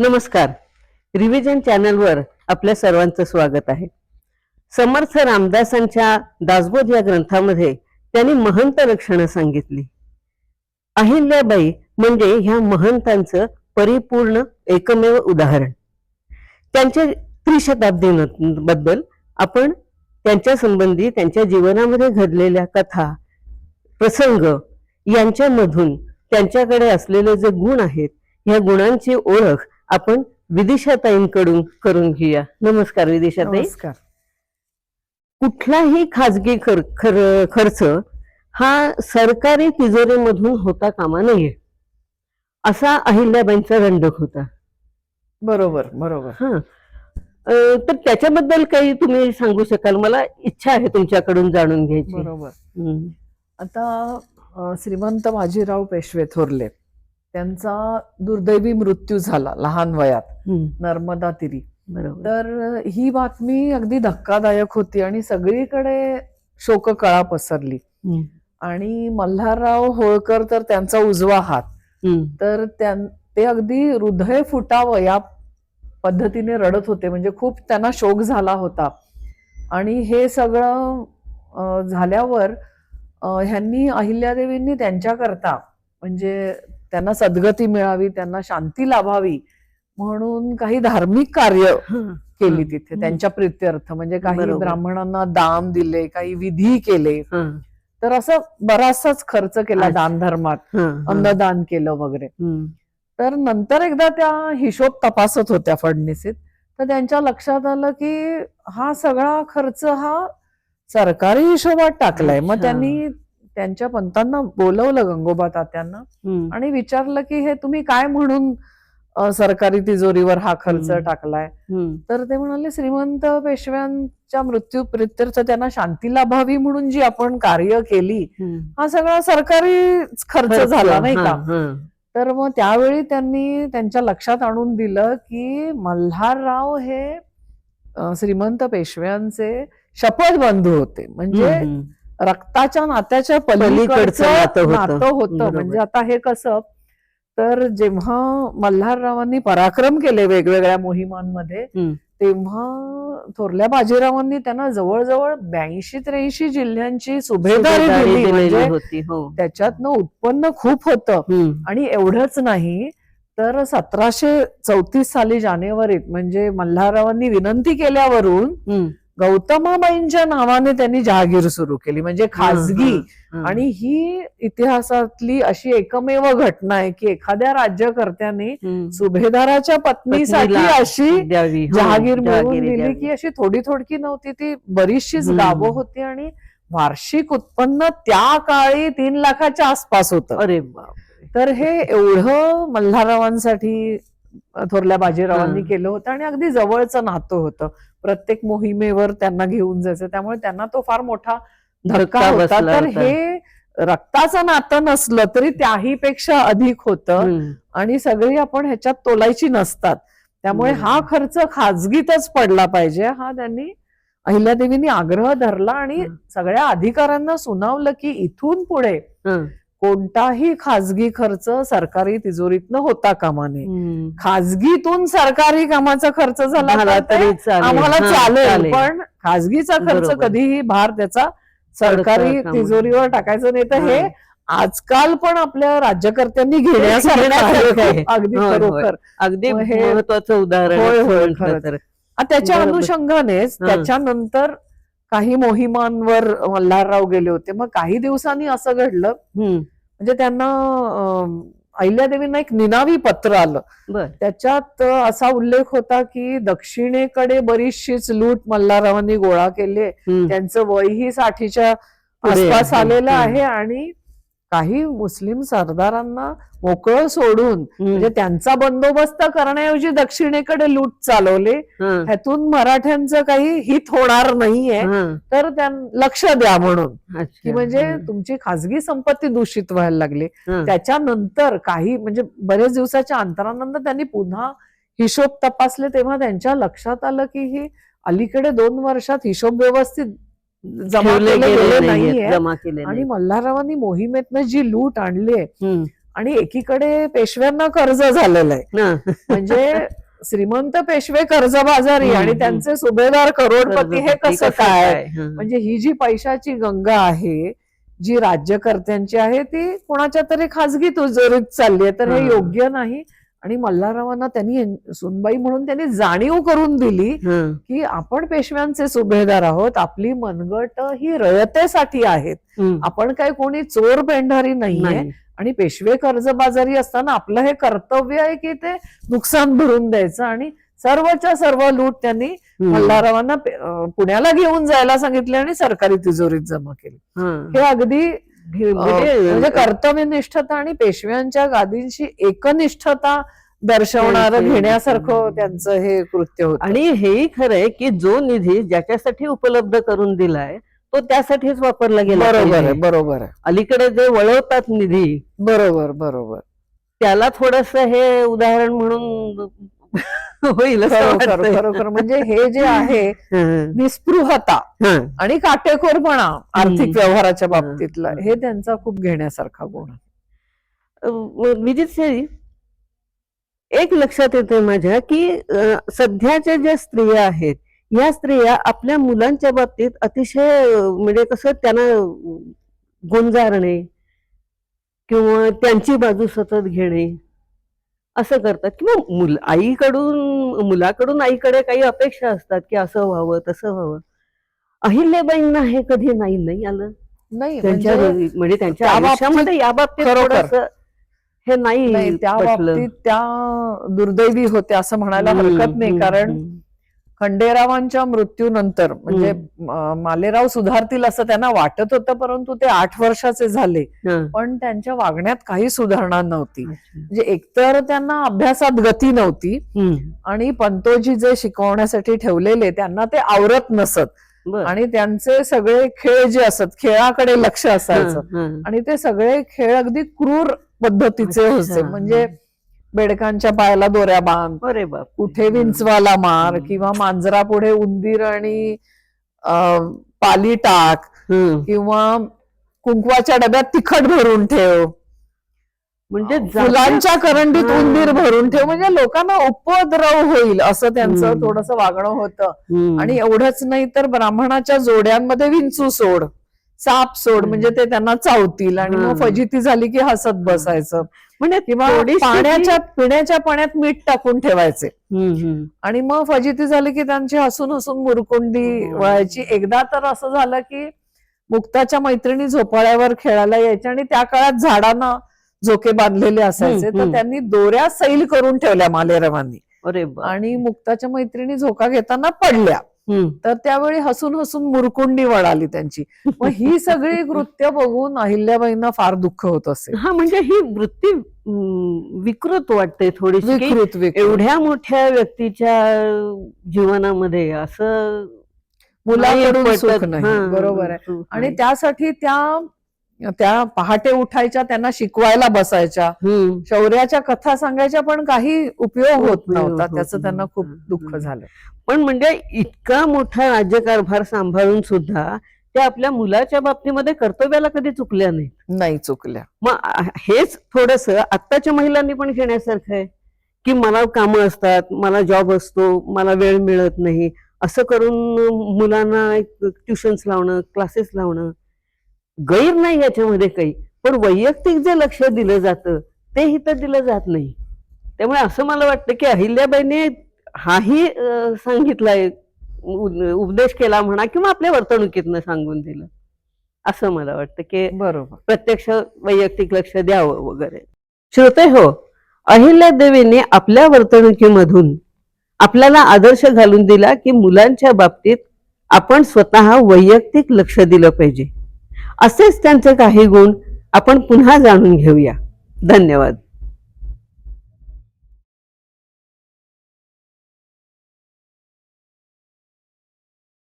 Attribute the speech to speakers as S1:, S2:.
S1: नमस्कार. रिव्हिजन चॅनलवर आपल्या सर्वांचं स्वागत आहे. समर्थ रामदासांच्या दासबोध या ग्रंथामध्ये त्यांनी महंत लक्षणं सांगितली. अहिल्याबाई म्हणजे ह्या महंतांचं परिपूर्ण एकमेव उदाहरण. त्यांच्या त्रिशताब्दीबद्दल आपण त्यांच्या संबंधी त्यांच्या जीवनामध्ये घडलेल्या कथा प्रसंग यांच्यामधून त्यांच्याकडे असलेले जे गुण आहेत ह्या गुणांची ओळख आपण विदिशाताईंकडून करून घेऊया. नमस्कार विदिशाताई
S2: नमस्कार.
S1: कुठलाही खाजगी खर खर- खर्च हा सरकारी तिजोरीमधून होता कामा नये. असा अहिल्याबाईंचा दंडक होता.
S2: बरोबर बरोबर.
S1: हा. तर त्याच्याबद्दल काही तुम्ही सांगू शकाल? मला इच्छा आहे तुमच्याकडून जाणून घ्यायची.
S2: बरोबर. आता श्रीमंत बाजीराव पेशवे थोरले. त्यांचा दुर्दैवी मृत्यू झाला लहान वयात. नर्मदा तिरी
S1: बरोबर
S2: तर ही बातमी अगदी धक्कादायक होती आणि सगळीकडे शोककळा पसरली. आणि मल्हारराव होळकर तर त्यांचा उजवा हात. तर त्यां- ते अगदी हृदय फुटावं या पद्धतीने रडत होते म्हणजे खूप त्यांना शोक झाला होता आणि हे सगळं झाल्यावर ह्यांनी अहिल्यादेवींनी त्यांच्याकरता म्हणजे त्यांना सद्गती मिळावी त्यांना शांती लाभावी म्हणून काही धार्मिक कार्य. केली. तिथे. त्यांच्या प्रित्यर्थ म्हणजे काही. ब्राह्मणांना दान दिले काही विधी केले. तर असं बराचसाच खर्च केला. दान धर्मात. अन्नदान केलं वगैरे. तर नंतर एकदा त्या हिशोब तपासत होत्या फडणीसीत तर त्यांच्या लक्षात आलं की हा सगळा खर्च हा सरकारी हिशोबात टाकलाय मग. त्यांनी त्यांच्या पंतांना बोलवलं गंगोबा तात्यांना. आणि विचारलं की हे तुम्ही काय म्हणून सरकारी तिजोरीवर हा खर्च. टाकलाय. तर ते म्हणाले श्रीमंत पेशव्यांच्या मृत्यू प्रित्यर्थ त्यांना शांती लाभावी म्हणून जी आपण कार्य केली. हा सगळा सरकारी खर्च झाला नाही का. तर मग त्यावेळी त्यांनी त्यांच्या लक्षात आणून दिलं की मल्हारराव हे श्रीमंत पेशव्यांचे शपथ बंधू होते म्हणजे. रक्ताच्या नात्याच्या
S1: पलीकडचं नातं होतं.
S2: म्हणजे आता हे कसं तर जेव्हा मल्हाररावांनी पराक्रम केले वेगवेगळ्या मोहिमांमध्ये
S1: हम्म.
S2: तेव्हा थोरल्या बाजीरावांनी त्यांना जवळजवळ ब्याऐंशी त्र्याऐंशी जिल्ह्यांची सुभेदारी दिली म्हणजे
S1: होती हो
S2: त्याच्यातनं उत्पन्न खूप होतं. आणि एवढंच नाही तर सतराशे चौतीस साली जानेवारीत म्हणजे मल्हाररावांनी विनंती केल्यावरून. गौतमाबाईंच्या नावाने त्यांनी जहागीर सुरू केली म्हणजे खाजगी
S1: हा.
S2: आणि ही इतिहासातली अशी एकमेव घटना आहे की एखाद्या राज्यकर्त्याने. सुभेदाराच्या पत्नीसाठी अशी
S1: हो,
S2: जहागीर मिळवून दिली. की अशी थोडी थोडकी नव्हती ती बरीचशीच. गावं होती आणि वार्षिक उत्पन्न त्या काळी तीन लाखाच्या आसपास होतं
S1: अरे
S2: तर हे एवढं मल्हाररावांसाठी थोरल्या बाजीरावांनी. केलं होतं आणि अगदी जवळचं नातं होतं प्रत्येक मोहिमेवर त्यांना घेऊन जायचं त्यामुळे त्यांना तो फार मोठा धक्का होता तर. हे रक्ताचं नातं नसलं तरी त्याही पेक्षा अधिक होतं. आणि सगळी आपण ह्याच्यात तोलायची नसतात त्यामुळे. हा खर्च खाजगीतच पडला पाहिजे हा त्यांनी अहिल्यादेवींनी आग्रह धरला आणि. सगळ्या अधिकाऱ्यांना सुनावलं की इथून पुढे. कोणताही खाजगी खर्च सरकारी तिजोरीतनं होता कामा नये. खाजगीतून सरकारी कामाचा खर्च झाला तर आम्हाला चालेल पण खाजगीचा खर्च. कधीही भार त्याचा सरकारी. तिजोरीवर टाकायचं नाही तर हे. आजकाल पण आपल्या राज्यकर्त्यांनी घेण्यासारखं. अगदी. खरोखर
S1: अगदी
S2: हे-
S1: महत्वाचं उदाहरण
S2: होय, होय. आ, त्याच्या. अनुषंगानेच. त्याच्यानंतर काही मोहिमांवर मल्हारराव गेले होते मग काही दिवसांनी असं घडलं. म्हणजे त्यांना अहिल्यादेवींना एक निनावी पत्र आलं त्याच्यात असा उल्लेख होता की दक्षिणेकडे बरीचशीच लूट मल्हाररावांनी गोळा केली. त्यांचं वयही साठीच्या आसपास. आलेलं. आहे आणि काही मुस्लिम सरदारांना मोकळं सोडून. म्हणजे त्यांचा बंदोबस्त करण्याऐवजी दक्षिणेकडे लूट चालवले. ह्यातून मराठ्यांचं काही हित होणार नाहीये. तर त्यां लक्ष द्या म्हणून. की म्हणजे. तुमची खासगी संपत्ती दूषित व्हायला लागली. त्याच्यानंतर काही म्हणजे बरेच दिवसाच्या अंतरानंतर त्यांनी पुन्हा हिशोब तपासले तेव्हा त्यांच्या लक्षात आलं की ही अलीकडे दोन वर्षात हिशोब व्यवस्थित जमा केले नाहीये आणि. मल्हाररावांनी मोहिमेतनं जी लूट आणली
S1: हम्म.
S2: आणि एकीकडे पेशव्यांना कर्ज झालेलं आहे. म्हणजे श्रीमंत पेशवे कर्जबाजारी आणि. त्यांचे सुभेदार करोडपती हे कसं काय. म्हणजे ही जी पैशाची गंगा आहे जी राज्यकर्त्यांची आहे ती कोणाच्या तरी खासगी तुजोरीत चालली आहे तर हा. योग्य नाही आणि मल्हाररावांना त्यांनी सुनबाई म्हणून त्यांनी जाणीव करून दिली. की आपण पेशव्यांचे सुभेदार आहोत आपली मनगट ही रयतेसाठी आहेत. आपण काय कोणी चोर पेंढारी नाहीये
S1: नाही.
S2: आणि पेशवे कर्जबाजारी असताना आपलं हे कर्तव्य आहे की ते नुकसान भरून द्यायचं आणि सर्वच्या सर्व लूट त्यांनी. मल्हाररावांना पुण्याला घेऊन जायला सांगितले आणि सरकारी तिजोरीत जमा केली
S1: हं.
S2: अगदी म्हणजे कर्तव्यनिष्ठता आणि पेशव्यांच्या गादींशी एकनिष्ठता दर्शवणारं घेण्यासारखं त्यांचं हे कृत्य होतं.
S1: आणि हेही खरंय की जो निधी ज्याच्यासाठी उपलब्ध करून दिलाय तो त्यासाठीच वापरला गेला
S2: बरोबर. बरोबर
S1: अलीकडे जे वळवतात निधी
S2: बरोबर बरोबर.
S1: त्याला थोडस हे उदाहरण म्हणून होईल
S2: खरोखर म्हणजे हे जे आहे. निस्पृहता. आणि काटेकोरपणा आर्थिक. व्यवहाराच्या. बाबतीतला. हे त्यांचा खूप घेण्यासारखा गुण
S1: विजित एक लक्षात येते माझ्या की सध्याच्या ज्या स्त्रिया आहेत या स्त्रिया आपल्या मुलांच्या बाबतीत अतिशय म्हणजे कसं त्यांना गुंजारणे किंवा त्यांची बाजू सतत घेणे असं करतात किंवा मुल आईकडून मुलाकडून आईकडे काही अपेक्षा असतात की असं व्हावं तसं व्हावं अहिल्याबाईंना हे कधी नाही नाही आलं
S2: नाही
S1: त्यांच्या
S2: म्हणजे
S1: म्हणजे त्यांच्या आयुष्यामध्ये या बाबतीत हे नाही
S2: त्या. बाबतीत त्या दुर्दैवी होत्या असं म्हणायला हरकत नाही कारण. खंडेरावांच्या मृत्यूनंतर म्हणजे मालेराव सुधारतील असं त्यांना वाटत होतं परंतु ते आठ वर्षाचे झाले. पण त्यांच्या वागण्यात काही सुधारणा नव्हती. म्हणजे एकतर त्यांना अभ्यासात गती नव्हती. आणि पंतोजी जे शिकवण्यासाठी ठेवलेले त्यांना ते आवरत नसत. आणि त्यांचे सगळे खेळ जे असत खेळाकडे लक्ष असायचं. आणि ते सगळे खेळ अगदी क्रूर पद्धतीचे. होते म्हणजे बेडकांच्या पायाला दोऱ्या बांध
S1: अरे बाप
S2: कुठे विंचवाला मार. किंवा मांजरा पुढे उंदीर आणि पाली टाक. किंवा कुंकवाच्या डब्यात तिखट भरून ठेव
S1: म्हणजे
S2: फुलांच्या करंडीत. उंदीर भरून ठेव म्हणजे लोकांना उपद्रव होईल असं त्यांचं. थोडस वागणं होतं. आणि एवढंच नाही तर ब्राह्मणाच्या जोड्यांमध्ये विंचू सोड साप सोड. म्हणजे ते त्यांना चावतील आणि मग. फजिती झाली की हसत बसायचं
S1: म्हणजे
S2: पाण्याच्या पिण्याच्या पाण्यात मीठ टाकून ठेवायचे. आणि मग फजिती झाली की त्यांची हसून हसून मुरकुंडी. वळायची एकदा तर असं झालं की मुक्ताच्या मैत्रिणी झोपाळ्यावर खेळायला यायच्या आणि त्या काळात झाडांना झोके बांधलेले असायचे तर. त्यांनी दोऱ्या सैल करून ठेवल्या मालेरवांनी आणि मुक्ताच्या मैत्रिणी झोका घेताना पडल्या. तर त्यावेळी हसून हसून मुरकुंडी वळाली त्यांची. मग ही सगळी कृत्य बघून अहिल्याबाईंना फार दुःख होत असे.
S1: हा म्हणजे ही वृत्ती विकृत वाटते थोडीशी की
S2: विकृत विकृत.
S1: एवढ्या मोठ्या व्यक्तीच्या जीवनामध्ये असं
S2: मुलाकडून बरोबर आहे. आणि. त्यासाठी त्या त्या पहाटे उठायच्या त्यांना शिकवायला बसायच्या. शौर्याच्या कथा सांगायच्या पण काही उपयोग होत नव्हता.
S1: होत
S2: त्याचं त्यांना. खूप दुःख. झालं.
S1: पण म्हणजे इतका मोठा राज्यकारभार सांभाळून सुद्धा त्या आपल्या मुलाच्या बाबतीमध्ये कर्तव्याला कधी चुकल्या नाहीत?
S2: नाही चुकल्या.
S1: मग हेच थोडस आत्ताच्या महिलांनी पण घेण्यासारखं आहे. की मला कामं असतात मला जॉब असतो मला वेळ मिळत नाही. असं करून मुलांना ट्युशन्स लावणं क्लासेस लावणं गैर नाही याच्यामध्ये काही पण वैयक्तिक जे लक्ष दिलं जातं ते इथं दिलं जात नाही. त्यामुळे असं मला वाटतं की अहिल्याबाईने हाही सांगितलाय उपदेश केला म्हणा किंवा आपल्या वर्तणुकीतनं सांगून दिलं. असं मला वाटतं की
S2: बरोबर.
S1: प्रत्यक्ष वैयक्तिक लक्ष द्यावं वगैरे. श्रोते हो अहिल्या देवीने आपल्या वर्तणुकीमधून आपल्याला आदर्श घालून दिला की मुलांच्या बाबतीत आपण स्वतः वैयक्तिक लक्ष दिलं पाहिजे. असेच त्यांचे काही गुण आपण पुन्हा जाणून घेऊया. धन्यवाद.